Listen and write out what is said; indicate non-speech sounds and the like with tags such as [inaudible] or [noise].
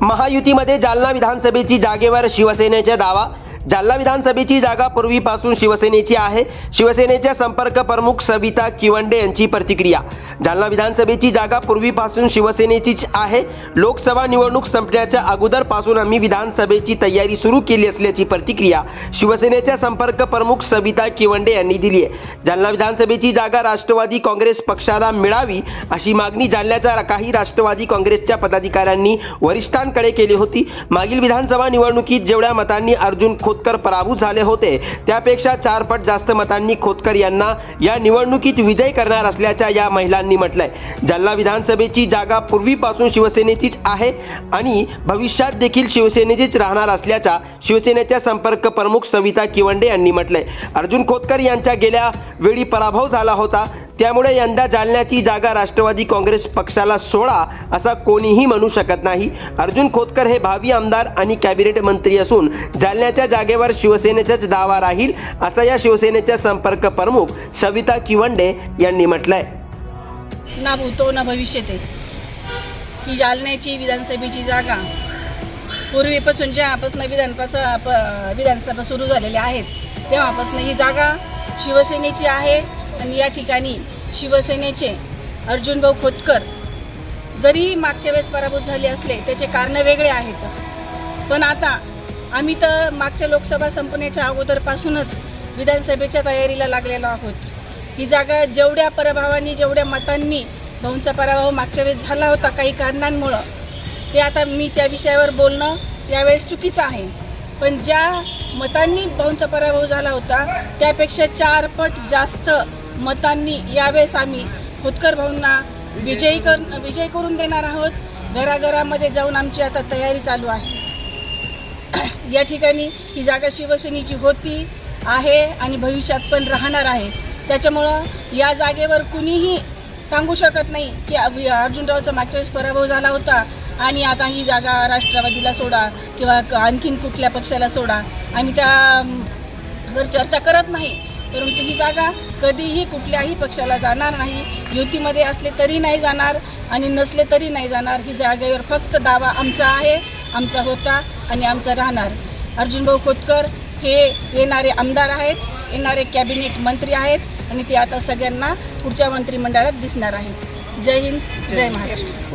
महायुतीमध्ये जालना विधानसभेची जागेवर शिवसेनेचा दावा जालना विधानसभेची जागा पूर्वीपासून शिवसेनेची आहे. शिवसेनेच्या संपर्क प्रमुख सविता किवंडे यांची प्रतिक्रिया. जालना विधानसभेची जागा पूर्वीपासून शिवसेनेचीच आहे. लोकसभा निवडणूक संपण्याच्या अगोदरपासून आम्ही विधानसभेची तयारी सुरू केली असल्याची प्रतिक्रिया शिवसेनेच्या संपर्क प्रमुख सविता किवंडे यांनी दिली आहे. जालना विधानसभेची जागा राष्ट्रवादी काँग्रेस पक्षाला मिळावी अशी मागणी जालन्याच्या काही राष्ट्रवादी काँग्रेसच्या पदाधिकाऱ्यांनी वरिष्ठांकडे केली होती. मागील विधानसभा निवडणुकीत जेवढ्या मतांनी अर्जुन खोतकर पराभूत झाले होते. त्यापेक्षा चार पट जास्त मतांनी खोतकर यांना या निवडणुकीत विजय करणार असल्याच्या या महिलांनी म्हटलंय. जालना विधानसभेची जागा पूर्वीपासून शिवसेनेचीच आहे आणि भविष्यात देखील शिवसेनेचीच राहणार असल्याचा शिवसेनेच्या संपर्क प्रमुख सविता किवंडे यांनी म्हटलंय. अर्जुन खोतकर यांच्या गेल्या वेळी पराभव झाला होता. त्यामुळे यंदा जालन्याची जागा राष्ट्रवादी काँग्रेस पक्षाला सोळा असा कोणीही म्हणू शकत नाही. अर्जुन खोतकर हे भावी आमदार आणि कॅबिनेट मंत्री असून जालन्याच्या जागेवर शिवसेनेचाच दावा राहील असं या शिवसेनेच्या संपर्क प्रमुख सविता किवंडे यांनी म्हटलंय. ना भूतो ना भविष्य ते ही जालन्याची विधानसभेची जागा पूर्वीपासून ज्यापासून विधानपासून विधानसभा सुरू झालेल्या आहेत तेव्हापासून ही जागा शिवसेनेची आहे. आणि या ठिकाणी शिवसेनेचे अर्जुनभाऊ खोतकर जरी मागच्या वेळेस पराभूत झाले असले त्याचे कारणं वेगळे आहेत. पण आता आम्ही तर मागच्या लोकसभा संपण्याच्या अगोदरपासूनच विधानसभेच्या तयारीला लागलेलो आहोत. ही जागा जेवढ्या पराभवानी जेवढ्या मतांनी भाऊंचा पराभव मागच्या वेळेस झाला होता काही कारणांमुळं ते आता मी त्या विषयावर बोलणं यावेळेस चुकीचं आहे. पण ज्या मतांनी भाऊंचा पराभव झाला होता त्यापेक्षा चार पट जास्त मतांनी यावेळेस आम्ही खोतकर भाऊंना विजयी कर विजय करून देणार आहोत. घराघरामध्ये जाऊन आमची आता तयारी चालू आहे. [clears throat] या ठिकाणी ही जागा शिवसेनेची होती आहे आणि भविष्यात पण राहणार आहे. त्याच्यामुळं या जागेवर कुणीही सांगू शकत नाही की अर्जुनरावचा मागच्या वेळेस पराभव झाला होता आणि आता ही जागा राष्ट्रवादीला सोडा किंवा क- आणखीन कुठल्या पक्षाला सोडा. आम्ही त्यावर चर्चा करत नाही. परंतु ही जागा कधीही कुठल्याही पक्षाला जाणार नाही. युतीमध्ये असले तरी नाही जाणार आणि नसले तरी नाही जाणार. ही जागेवर फक्त दावा आमचा आहे आमचा होता आणि आमचा राहणार. अर्जुनभाऊ खोतकर हे येणारे आमदार आहेत येणारे कॅबिनेट मंत्री आहेत आणि ते आता सगळ्यांना पुढच्या मंत्रिमंडळात दिसणार आहेत. जय हिंद जय महाराष्ट्र.